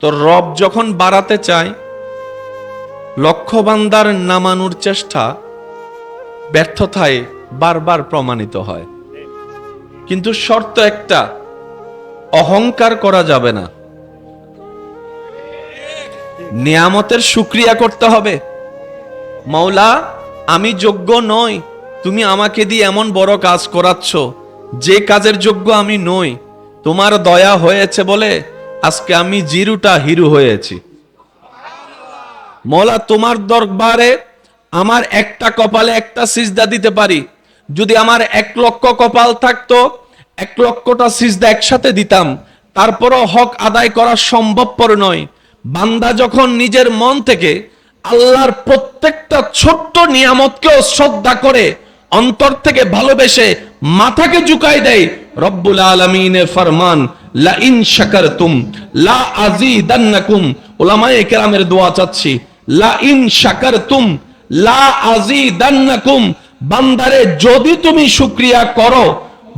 তো রব যখন বাড়াতে চায় লক্ষ বান্দার নামানোর চেষ্টা ব্যর্থতায় বারবার প্রমাণিত হয়। কিন্তু শর্ত একটা, অহংকার করা যাবে না। নিয়ামতের সুক্রিয়া করতে হবে। মাওলা, আমি যোগ্য নই, তুমি আমাকে দিয়ে এমন বড় কাজ করাচ্ছ, যে কাজের যোগ্য আমি নই, তোমার দয়া হয়েছে বলে আজকে আমি জিরুটা হিরু হয়েছি। মলা, তোমার দরবারে আমার একটা কপালে একটা সিজদা দিতে পারি। যদি আমার এক লক্ষ কপাল থাকতো, এক লক্ষটা সিজদা একসাথে দিতাম। তারপরও হক আদায় করা সম্ভবপর নয়। বান্দা যখন নিজের মন থেকে আল্লাহর প্রত্যেকটা ছোট্ট নিয়ামতকেও শ্রদ্ধা করে, অন্তর থেকে ভালোবেসে মাথাকে ঝুঁকাই দেয়, রব্বুল আলমিনের ফরমান কেরামের দোয়া চাচ্ছি বান্দারে, যদি তুমি শুকরিয়া করো,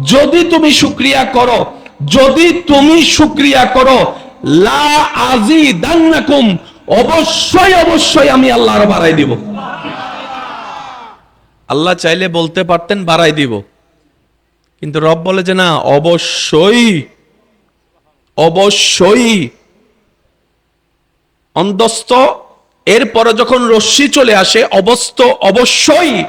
যদি তুমি শুকরিয়া করো, যদি তুমি শুকরিয়া করো, লা আযীদান্নাকুম, অবশ্যই অবশ্যই আমি আল্লাহর বাড়াই দিব। আল্লাহ চাইলে বলতে পারতেন বাড়াই দিব। কিন্তু রব বলে যে না, অবশ্যই অবশ্যই। অন্তস্থ, এরপরে যখন রশ্মি চলে আসে, অবস্থ অবশ্যই।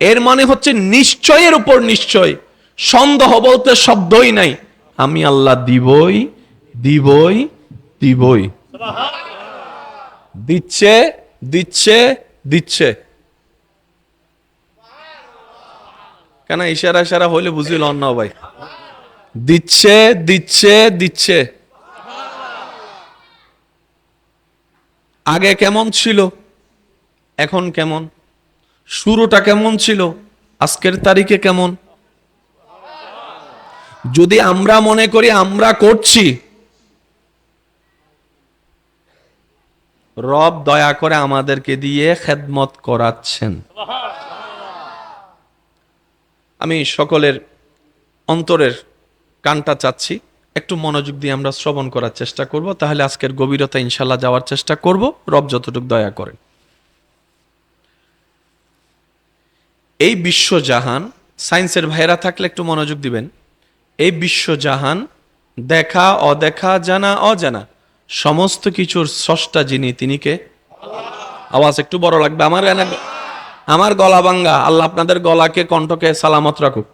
এর মানে হচ্ছে নিশ্চয়ের উপর নিশ্চয়। সন্দেহ বলতে শব্দই নাই। আমি আল্লাহ দিবই দিবই দিবই। দিচ্ছে দিচ্ছে দিচ্ছে। কেন ইশারা ইশারা হইলে বুঝিল অন্য ভাই? দিচ্ছে দিচ্ছে দিচ্ছে। আগে কেমন ছিল? এখন কেমন? শুরুটা কেমন ছিল? আজকের তারিখে কেমন? যদি আমরা মনে করি আমরা করছি, রব দয়া করে আমাদেরকে দিয়ে খেদমত করাচ্ছেন। আমি সকলের অন্তরের কানটা চাচ্ছি, একটু মনোযোগ দিয়ে আমরা শ্রবণ করার চেষ্টা করব, তাহলে আজকের গভীরতা ইনশাল্লাহ যাওয়ার চেষ্টা করব। রব যতটুকু দয়া করেন। এই বিশ্বজাহান, সায়েন্সের ভাইরা থাকলে একটু মনোযোগ দিবেন। এই বিশ্বজাহান, দেখা, অদেখা, জানা, অজানা, সমস্ত কিছুর স্রষ্টা যিনি, তিনি কে? আওয়াজ একটু বড় লাগবে, আমার আমার গলা ভাঙ্গা, আল্লাহ আপনাদের গলাকে, কণ্ঠকে সালামত রাখুক।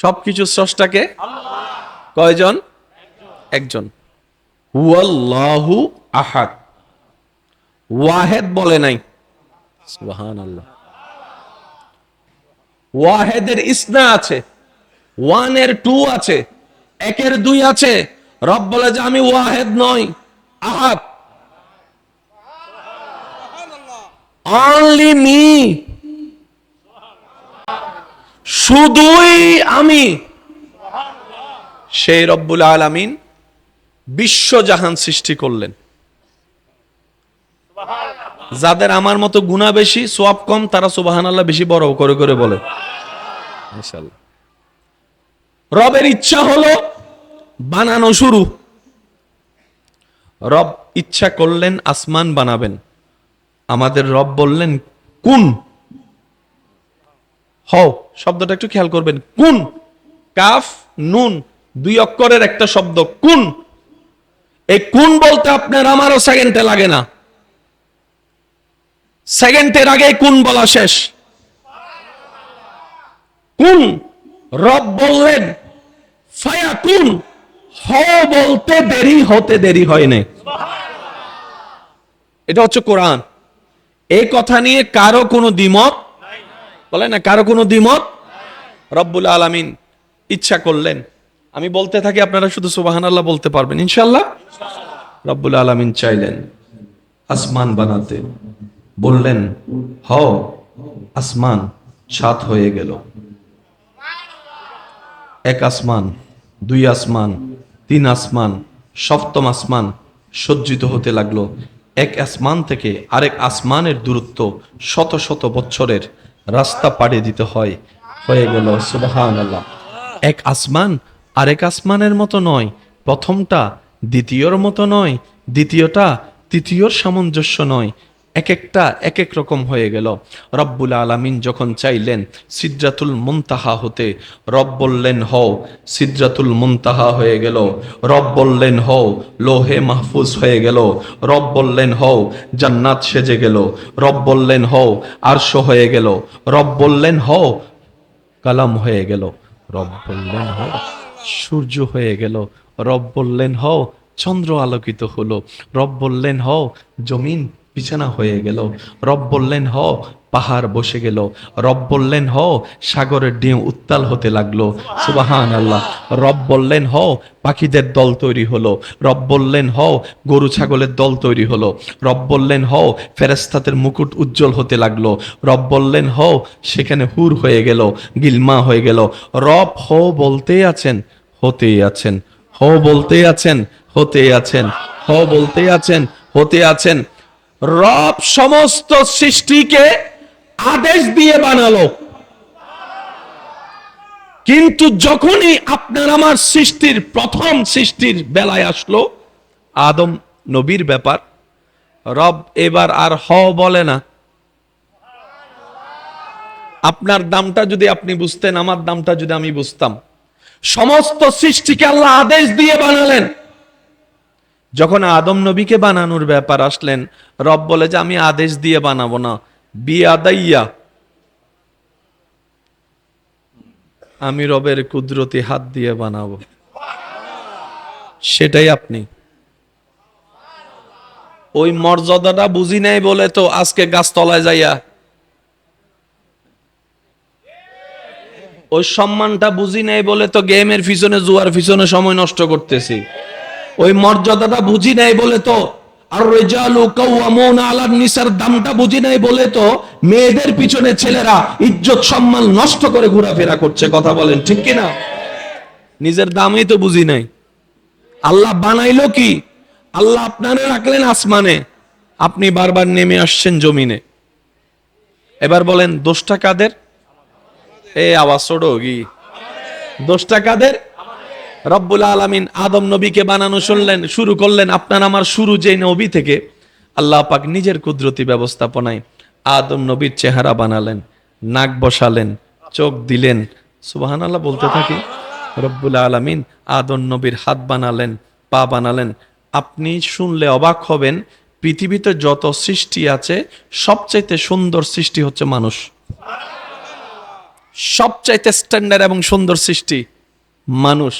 সবকিছু স্রষ্টাকে কয়জন? একজন। হুয়াল্লাহু আহাদ। ওয়াহেদ বলে নাই। আল্লাহ ওয়াহেদের ইসনা আছে। ওয়ানের টু আছে। একের দুই আছে। রব বলে যে আমি ওয়াহেদ নই, আহাদ। অনলি মি শুধুই আমি। সেই রব্বুল আলামিন বিশ্বজাহান সৃষ্টি করলেন। যাদের আমার মতো গুণা বেশি, সোয়াব কম, তারা সুবাহান আল্লাহ বেশি বড় করে করে বলে। রবের ইচ্ছা হলো বানানো শুরু। রব ইচ্ছা করলেন আসমান বানাবেন। আমাদের রব বললেন, কোন? হও, শব্দটা একটু খেয়াল করবেন। কোন, কাফ, নুন, দুই অক্ষরের একটা শব্দ, কোন। এই কোন বলতে আপনার আমারও সেকেন্ডে লাগে না। সেকেন্ডের আগে কোন বলা শেষ। কুন, রব বললেন ফায়া কুন হ বলতে দেরি হতে দেরি হয় এটা হচ্ছে কোরআন। এই কথা নিয়ে কারও কোনো দ্বিমত বলে না, কারও কোনো দ্বিমত? রব্বুল আলামিন ইচ্ছা করলেন। আমি বলতে থাকি, আপনারা শুধু সুবাহান আল্লাহ বলতে পারবেন ইনশাল্লাহ রব্বুল আলামিন চাইলেন আসমান বানাতে। বললেন হ আসমান সাত হয়ে গেল। এক আসমান, দুই আসমান, তিন আসমান, সপ্তম আসমান সজ্জিত হতে লাগল। এক আসমান থেকে আরেক আসমানের দূরত্ব শত শত বছরের রাস্তা পাড়ে দিতে হয়। হয়ে গেল সুবাহান আল্লাহ এক আসমান আরেক আসমানের মতো নয়, প্রথমটা দ্বিতীয়র মতো নয়, দ্বিতীয়টা তৃতীয়র সামঞ্জস্য নয়। এক একটা এক এক রকম হয়ে গেল। রব্বুল আলামিন যখন চাইলেন সিদ্রাতুল মুনতাহা হতে, রব বললেন, হও, সিদ্রাতুল মুনতাহা হয়ে গেল। রব বললেন, হও, লোহে মাহফুজ হয়ে গেল। রব বললেন, হও, জান্নাত সেজে গেল। রব বললেন, হও, আরশ হয়ে গেল। রব বললেন, হও, কালাম হয়ে গেল। রব বললেন, হও, সূর্য হয়ে গেল। রব বললেন, হও, চন্দ্র আলোকিত হলো। রব বললেন, হও, জমিন বিছানা হয়ে গেল। রব বললেন হ পাহাড় বসে গেল। রব বললেন হ সাগরের ডিম উত্তাল হতে লাগল। সুবাহান আল্লাহ রব বললেন হ পাখিদের দল তৈরি হলো। রব বললেন হ গরু ছাগলের দল তৈরি হলো। রব বললেন হ ফেরেস্তাদের মুকুট উজ্জ্বল হতে লাগল। রব বললেন হ সেখানে হুর হয়ে গেল, গিলমা হয়ে গেল। রব, হ বলতেই আছেন হতেই আছেন। হ বলতেই আছেন, হতে আছেন। হ বলতেই আছেন, হতে আছেন। রব সমস্ত সৃষ্টিকে আদেশ দিয়ে বানালো। কিন্তু যখনই আপনার আমার সৃষ্টির প্রথম সৃষ্টির বেলায় আসলো, আদম নবীর ব্যাপার, রব এবার আর হ বলে না। আপনার দামটা যদি আপনি বুঝতেন, আমার দামটা যদি আমি বুঝতাম। সমস্ত সৃষ্টিকে আল্লাহ আদেশ দিয়ে বানালেন। যখন আদম নবীকে বানানোর ব্যাপার আসলেন, রব বলে যে, আমি আদেশ দিয়ে বানাবো না। বিয়াদাইয়া, আমি রবের কুদরতি হাত দিয়ে বানাবো। সেটাই আপনি। ওই মর্যাদাটা বুঝি নাই বলে তো আজকে গাছতলায় যাইয়া। ওই সম্মানটা বুঝি নাই বলে তো গেমের পিছনে, জুয়ার পিছনে সময় নষ্ট করতেছি। ওই মর্যাদাটা বুঝি নাই বলে তো। আর রেজালু কাওয়ামুনা আলান নিসার দামটা বুঝি নাই বলে তো মেয়েদের পিছনে ছেলেরা ইজ্জত সম্মান নষ্ট করে ঘোরাফেরা করছে, কথা বলেন, ঠিক কি না নিজের দামই তো বুঝি নাই। আল্লাহ বানাইলো কি? আল্লাহ আপনারে রাখলেন আসমানে। আপনি বারবার নেমে আসছেন জমিনে। এবার বলেন, দোষটা কাদের? এ, আওয়াজ ছোড়ো কি? দোষটা কাদের? রব্বুল আলমিন আদম নবীকে বানানো শুনলেন, শুরু করলেন আপনার আমার শুরু যে নবী থেকে। আল্লাহ পাক নিজের কুদরতি ব্যবস্থাপনায় আদম নবীর চেহারা বানালেন, নাক বসালেন, চোখ দিলেন। সুবাহান আল্লাহ বলতে থাকি, রব্বুল আলমিন আদম নবীর হাত বানালেন, পা বানালেন। আপনি শুনলে অবাক হবেন, পৃথিবীতে যত সৃষ্টি আছে, সবচাইতে সুন্দর সৃষ্টি হচ্ছে মানুষ। সবচাইতে স্ট্যান্ডার্ড এবং সুন্দর সৃষ্টি মানুষ।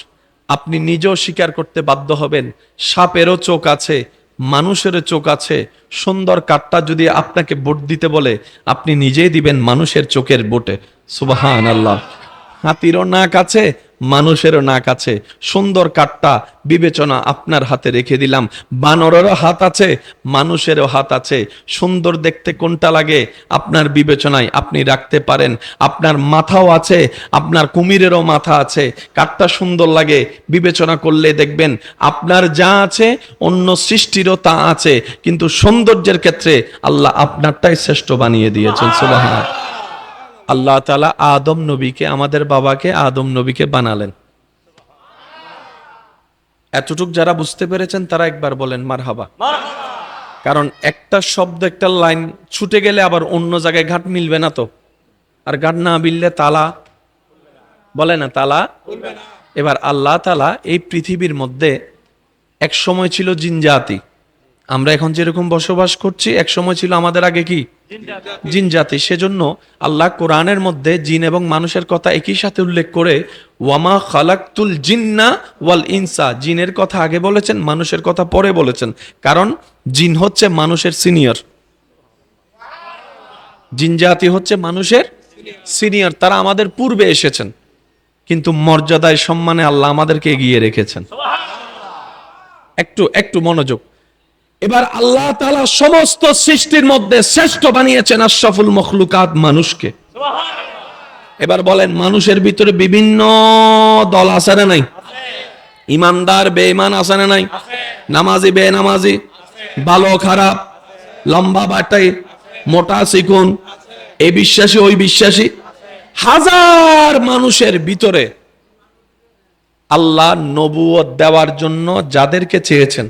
আপনি নিজেও স্বীকার করতে বাধ্য হবেন। সাপেরও চোখ আছে, মানুষেরও চোখ আছে। সুন্দর কাঠটা যদি আপনাকে বোট দিতে বলে, আপনি নিজেই দিবেন মানুষের চোখের বোটে। সুবাহান আল্লাহ হাতিরও নাক আছে মানুষেরও নাক আছে। সুন্দর কাঠটা বিবেচনা আপনার হাতে রেখে দিলাম। বানরেরও হাত আছে, মানুষেরও হাত আছে। সুন্দর দেখতে কোনটা লাগে আপনার বিবেচনায় আপনি রাখতে পারেন। আপনার মাথাও আছে, আপনার কুমিরেরও মাথা আছে। কাঠটা সুন্দর লাগে, বিবেচনা করলে দেখবেন আপনার যা আছে, অন্য সৃষ্টিরও তা আছে। কিন্তু সৌন্দর্যের ক্ষেত্রে আল্লাহ আপনারটাই শ্রেষ্ঠ বানিয়ে দিয়েছেন, সুবহানাল্লাহ। আল্লাহ তালা আদম নবীকে, আমাদের বাবাকে আদম নবীকে বানালেন। এতটুক যারা বুঝতে পেরেছেন, তারা একবার বলেন মার হাবা কারণ একটা শব্দ, একটা লাইন ছুটে গেলে আবার অন্য জায়গায় ঘাট মিলবে না তো। আর ঘাট না মিললে তালা বলে না, তালা এবার আল্লাহ তালা এই পৃথিবীর মধ্যে এক সময় ছিল জিনজাতি। আমরা এখন যেরকম বসবাস করছি, এক সময় ছিল আমাদের আগে কি? জিন জাতি। সেজন্য আল্লাহ কোরআনের মধ্যে জিন এবং মানুষের কথা একই সাথে উল্লেখ করে, ওয়ামা খালাকতুল জিন্না ওয়াল ইনসা। জিনের কথা আগে বলেছেন, মানুষের কথা পরে বলেছেন। কারণ জিন হচ্ছে মানুষের সিনিয়র। জিন জাতি হচ্ছে মানুষের সিনিয়র। তারা আমাদের পূর্বে এসেছেন, কিন্তু মর্যাদায় সম্মানে আল্লাহ আমাদেরকে এগিয়ে রেখেছেন। একটু একটু মনোযোগ। এবার আল্লাহ তালা সমস্ত সৃষ্টির মধ্যে শ্রেষ্ঠ বানিয়েছেন আশরাফুল মখলুকাত মানুষকে। এবার বলেন মানুষের ভিতরে বিভিন্ন দল আছে না নাই? ইমানদার বেঈমান আছে না নাই? নামাজি বে নামাজি ভালো খারাপ লম্বা বাটাই মোটা চিকুন এই বিশ্বাসী ওই বিশ্বাসী। হাজার মানুষের ভিতরে আল্লাহ নবুয়ত দেওয়ার জন্য যাদেরকে চেয়েছেন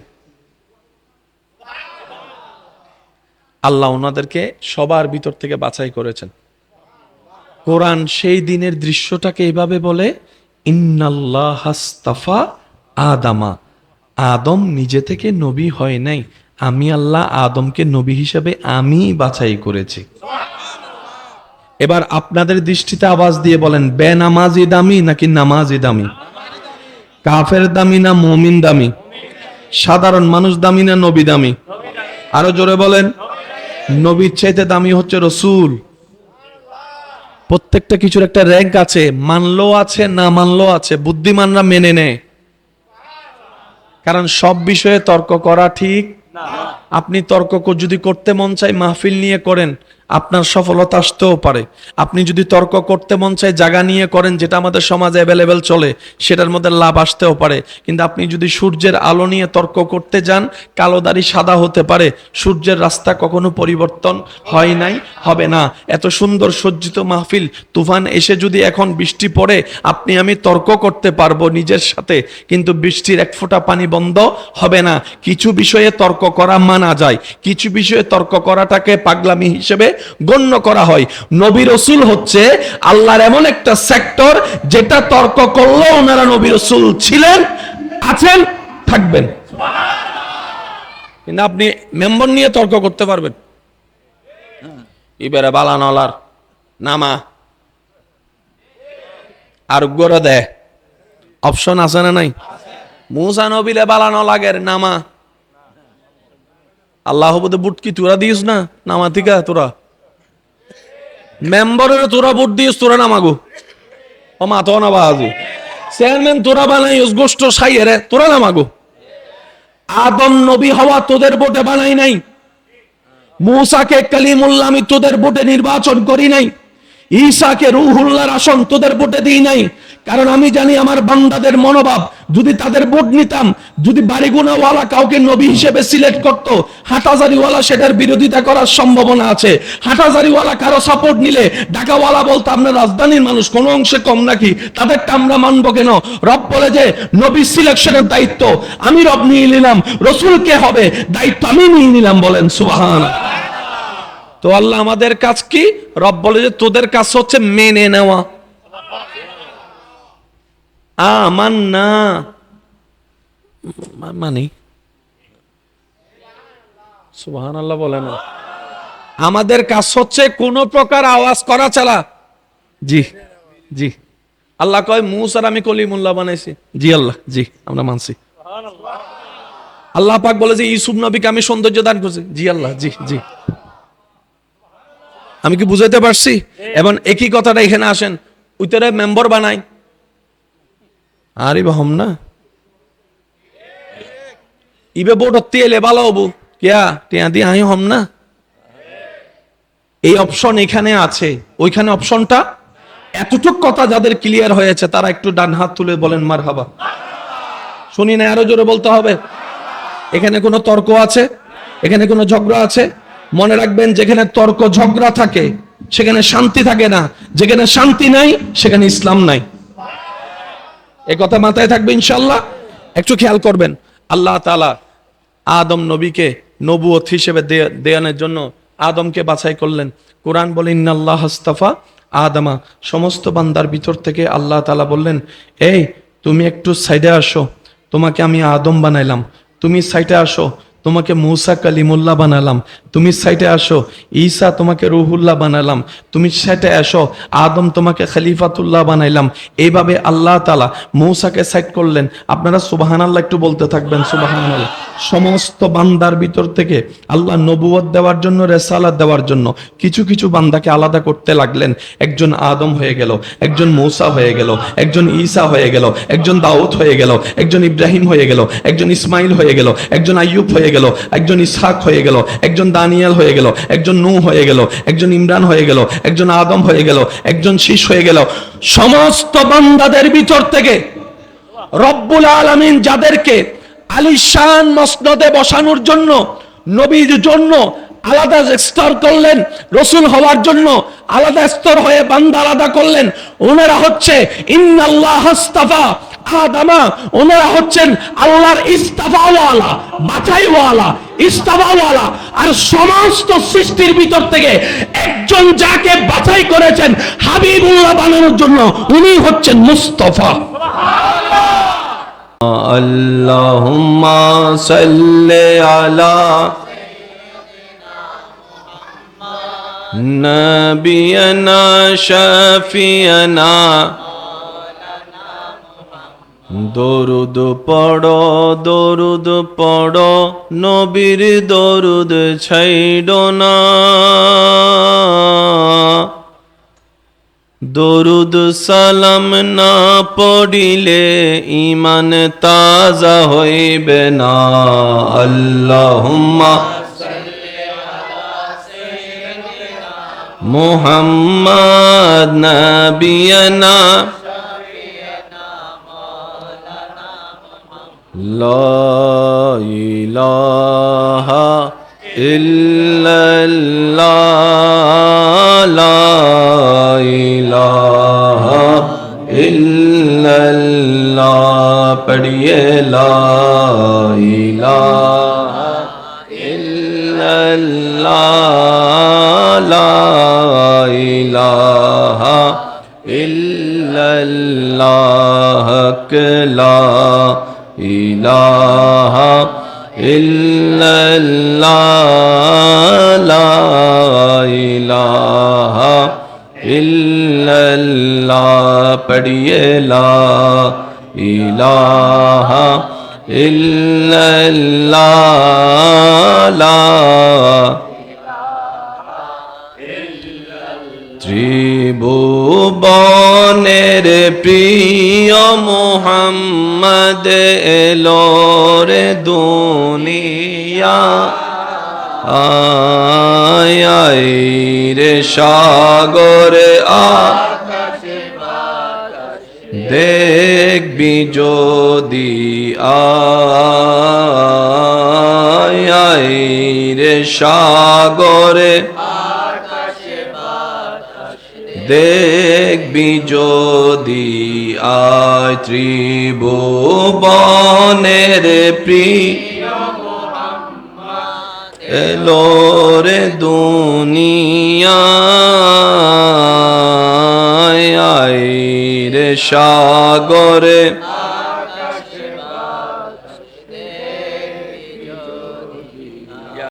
আল্লাহ ওনাদেরকে সবার ভিতর থেকে বাছাই করেছেন। কোরআন সেই দিনের দৃশ্যটাকে এইভাবে বলে, ইন্নাল্লাহ হাস্তাফা আদামা। আদম নিজে থেকে নবী হয় নাই। আমি আল্লাহ আদমকে নবী হিসেবে আমি বাছাই করেছি। এবার আপনাদের দৃষ্টিতে আওয়াজ দিয়ে বলেন বে নামাজি দামি নাকি নামাজি দামি? কাফের দামি না মমিন দামি? সাধারণ মানুষ দামি না নবী দামি? আরও জোরে বলেন নবীর চাইতে দামি হচ্ছে রসুল। প্রত্যেকটা কিছুর একটা র্যাঙ্ক আছে মানলো আছে না মানলো আছে বুদ্ধিমানরা মেনে নেয়। কারণ সব বিষয়ে তর্ক করা ঠিক। আপনি তর্ক যদি করতে মন চাই মাহফিল নিয়ে করেন আপনার সফলতা আসতেও পারে। আপনি যদি তর্ক করতে মন চায় জায়গা নিয়ে করেন, যেটা আমাদের সমাজে অ্যাভেলেবেল চলে, সেটার মধ্যে লাভ আসতেও পারে। কিন্তু আপনি যদি সূর্যের আলো নিয়ে তর্ক করতে যান, কালো দাড়ি সাদা হতে পারে। সূর্যের রাস্তা কখনো পরিবর্তন হয় নাই, হবে না। এত সুন্দর সজ্জিত মাহফিল, তুফান এসে যদি এখন বৃষ্টি পড়ে, আপনি আমি তর্ক করতে পারব নিজের সাথে। কিন্তু বৃষ্টির এক ফোঁটা পানি বন্ধ হবে না। কিছু বিষয়ে তর্ক করা মানা যায়। কিছু বিষয়ে তর্ক করাটাকে পাগলামি হিসেবে গণ্য করা হয়। নবী রসুল হচ্ছে আল্লাহর এমন একটা সেক্টর যেটা তর্ক করল ওনারা নবী রসুল ছিলেন, আছেন, থাকবেন। কিন্তু আপনি মেম্বার নিয়ে তর্ক করতে পারবেন। ইবেরে বালানলার নামা। আর গড়ে দেয়। অপশন আছে না নাই? মুসা নবিলে বালানো লাগের নামা। আল্লাহ বলতে বুট কি তোরা দিস না? নামা থিকা তোরা। মেম্বারের তোরা বুট দিয়ে তোরা নামাগো ও মা তো না বাজু চেয়ারম্যান, তোরা বানাই গোষ্ঠ সাইয়েরে তোরা নামাগো আদম নবী হওয়া তোদের ভোটে বানাই নাই। মুসাকে কালিমুল্লাহ আমি তোদের ভোটে নির্বাচন করি নাই। ঈসাকে রুহুল্লাহর আসন তোদের ভোটে দিই নাই। কারণ আমি জানি আমার বান্দাদের মনোভাব, যদি তাদের ভোট নিতাম, যদি বাড়িগুনাওয়ালা কাউকে নবী হিসেবে সিলেক্ট করত হাটাজারিওয়ালা সেটার বিরোধিতা করার সম্ভাবনা আছে। হাটাজারিওয়ালা কারও সাপোর্ট নিলে ঢাকাওয়ালা বলতো, আপনার রাজধানীর মানুষ কোন অংশে কম নাকি? তাদেরটা আমরা মানবো কেন? রব বলে যে, নবী সিলেকশনের দায়িত্ব, আমি রব নিয়ে নিলাম। রসুল কে হবে? দায়িত্ব আমি নিয়ে নিলাম বলেন সুবাহান তো আল্লাহ আমাদের কাজ কি? রব বলে যে তোদের কাজ হচ্ছে মেনে নেওয়া। আমার না মানি সুবাহান আল্লাহ বলে না। আমাদের কাজ হচ্ছে কোন প্রকার আওয়াজ করা চালা জি জি। আল্লাহ কয় মুসার আমি কলিমুল্লাহ বানাইছি। জি আল্লাহ জি আমরা মানছি। আল্লাহ পাক বলে যে ইসুফ নবীকে আমি সৌন্দর্য দান করছি। জি আল্লাহ জি জি। আমি কি বুঝাইতে পারছি? এবং একই কথাটা এখানে আসেন, উইতারে মেম্বার বানাই। আরে বা হম না। ইবে বোট হত্তি এলে ভালো হব। কিয়া, টিয়া দিয়ে আই হম না? এই অপশন এখানে আছে। ওইখানে অপশনটা? এতটুক কথা যাদের ক্লিয়ার হয়েছে, তারা একটু ডান হাত তুলে বলেন মার হাবা শুনি না আরও জোরে বলতে হবে। এখানে কোনো তর্ক আছে? এখানে কোনো ঝগড়া আছে? মনে রাখবেন, যেখানে তর্ক ঝগড়া থাকে, সেখানে শান্তি থাকে না। যেখানে শান্তি নাই, সেখানে ইসলাম নাই। এ কথা মাথায় থাকবে ইনশাল্লাহ। একটু খেয়াল করবেন, আল্লাহ তালা আদম নবীকে নবুয়ত হিসেবে দেয়ানোর জন্য আদমকে বাছাই করলেন। কোরআন বলে, ইন্নাল্লাহ হাস্তাফা আদমা। সমস্ত বান্দার ভিতর থেকে আল্লাহ তালা বললেন, এই, তুমি একটু সাইডে আসো। তোমাকে আমি আদম বানাইলাম। তুমি সাইডে আসো। তোমাকে মৌসা কালিমুল্লাহ বানালাম। তুমি সাইডে আসো, ঈসা তোমাকে রুহুল্লাহ বানালাম। তুমি সাইডে আসো, আদম তোমাকে খলিফাতুল্লাহ বানাইলাম। এইভাবে আল্লাহ তালা মৌসাকে সাইড করলেন। আপনারা সুবাহান আল্লাহ একটু বলতে থাকবেন সুবাহান আল্লাহ সমস্ত বান্দার ভিতর থেকে আল্লাহ নবুয়ত দেওয়ার জন্য, রেসালাত দেওয়ার জন্য কিছু কিছু বান্দাকে আলাদা করতে লাগলেন। একজন আদম হয়ে গেল, একজন মৌসা হয়ে গেল, একজন ঈসা হয়ে গেল, একজন দাউদ হয়ে গেল, একজন ইব্রাহিম হয়ে গেল, একজন ইসমাইল হয়ে গেল, একজন আইয়ুব হয়ে গেল, একজন ইসহাক হয়ে গেল, একজন দানিয়াল হয়ে গেল, একজন নূহ হয়ে গেল, একজন ইমরান হয়ে গেল, একজন আদম হয়ে গেল, একজন শীষ হয়ে গেল। সমস্ত বান্দাদের ভিতর থেকে রব্বুল আলামিন যাদেরকে আলিশান মসনদে বসানোর জন্য, নবীর জন্য আলাদা স্তর করলেন, রসুল হওয়ার জন্য আলাদা স্তর হয়ে বান্দা আলাদা করলেন, ওনারা হচ্ছে ইন্নাল্লাহ হাস্তাফা আদামা ওনারা হচ্ছেন আল্লাহর ইস্তাফাওয়ালা বাছাইওয়ালা ইস্তাফাওয়ালা আর সমস্ত সৃষ্টির ভিতর থেকে একজন যাকে বাছাই করেছেন হাবিবুল্লাহ বানানোর জন্য উনি হচ্ছেন মুস্তফা اللهم صل على نبينا شفينا দরুদ পড়ো দরুদ পড়ো, নবীর দরুদ ছাইড না। দরুদ সালাম না পড়িলে ইমান তাজা হইবে না। আল্লাহুম্মা মুহাম্মদ নবিয়ানা لا الہ الا اللہ لا الہ الا اللہ پڑھیے لا الہ الا اللہ لا الہ الا اللہ لا إله إلا الله لا إله إلا الله پڑھیے لا إله إلا الله لا ত্রিভুবনের প্রিয় মোহাম্মদ এলো রে দুনিয়া। আয় রে সাগর আ দেখবি যদি আয় রে সাগরে দেখবি যদি আয় ত্রিভুবনের প্রিয় এলো রে দুনিয়া। আয় রে সাগরে।